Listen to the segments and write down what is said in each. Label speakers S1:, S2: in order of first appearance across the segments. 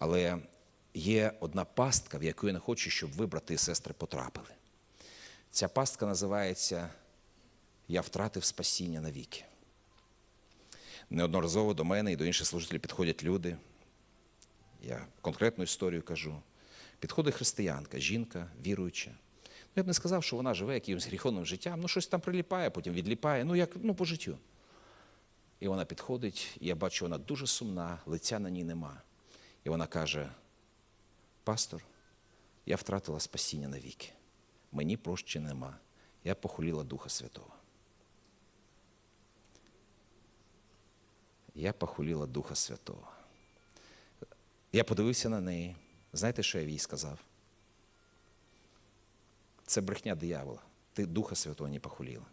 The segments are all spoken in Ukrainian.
S1: Але є одна пастка, в яку я не хочу, щоб ви, брати і сестри, потрапили. Ця пастка називається Я втратив спасіння навіки. Неодноразово до мене і до інших служителів підходять люди. Я конкретну історію кажу. Підходить християнка, жінка, віруюча. Ну, я б не сказав, що вона живе якимось гріховним життям, ну щось там приліпає, потім відліпає, ну як ну, по життю. І вона підходить, і я бачу, вона дуже сумна, лиця на ній нема. І вона каже: Пастор, я втратила спасіння навіки. Мені прощення нема. Я похуліла Духа Святого. Я похуліла Духа Святого. Я подивився на неї. Знаєте, що я їй сказав? Це брехня диявола. Ти Духа Святого не похуліла.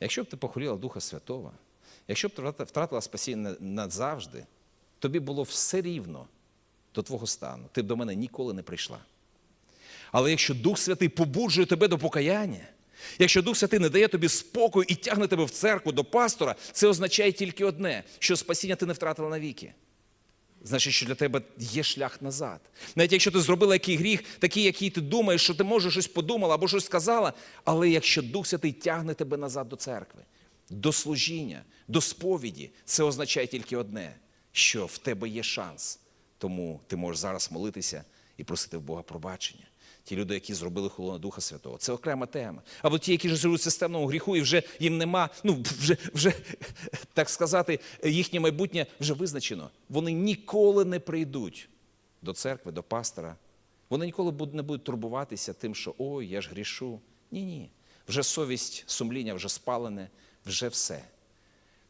S1: Якщо б ти похуліла Духа Святого, якщо б ти втратила спасіння назавжди, тобі було все рівно до твого стану. Ти б до мене ніколи не прийшла. Але якщо Дух Святий побуджує тебе до покаяння, якщо Дух Святий не дає тобі спокою і тягне тебе в церкву до пастора, це означає тільки одне, що спасіння ти не втратила навіки. Значить, що для тебе є шлях назад. Навіть якщо ти зробила який гріх, такий, який ти думаєш, що ти може щось подумала або щось сказала, але якщо Дух Святий тягне тебе назад до церкви, до служіння, до сповіді, це означає тільки одне, що в тебе є шанс. Тому ти можеш зараз молитися і просити в Бога пробачення. Ті люди, які зробили хулу Духа Святого, це окрема тема. Або ті, які живуть в системному гріху, і вже їм нема, ну вже, вже так сказати, їхнє майбутнє вже визначено. Вони ніколи не прийдуть до церкви, до пастора. Вони ніколи не будуть турбуватися тим, що ой, я ж грішу. Ні, ні. Вже совість, сумління вже спалене, вже все.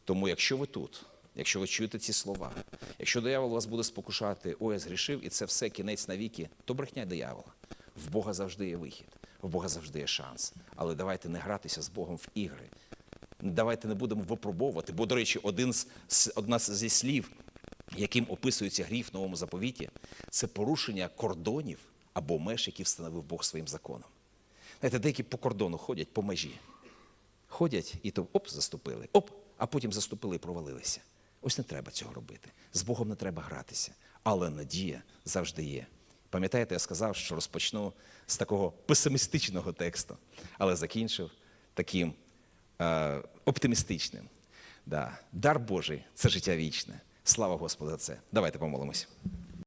S1: Тому, якщо ви тут, якщо ви чуєте ці слова, якщо диявол вас буде спокушати, ой, я згрішив, і це все кінець навіки, то брехня диявола. В Бога завжди є вихід, в Бога завжди є шанс. Але давайте не гратися з Богом в ігри. Давайте не будемо випробовувати. Бо, до речі, один з, одна зі слів, яким описується гріх в новому заповіті, це порушення кордонів або меж, які встановив Бог своїм законом. Знаєте, деякі по кордону ходять по межі. Ходять і то оп, заступили, оп, а потім заступили і провалилися. Ось не треба цього робити. З Богом не треба гратися. Але надія завжди є. Пам'ятаєте, я сказав, що розпочну з такого песимістичного тексту, але закінчив таким е, оптимістичним. Да. Дар Божий це життя вічне. Слава Господу за це. Давайте помолимось.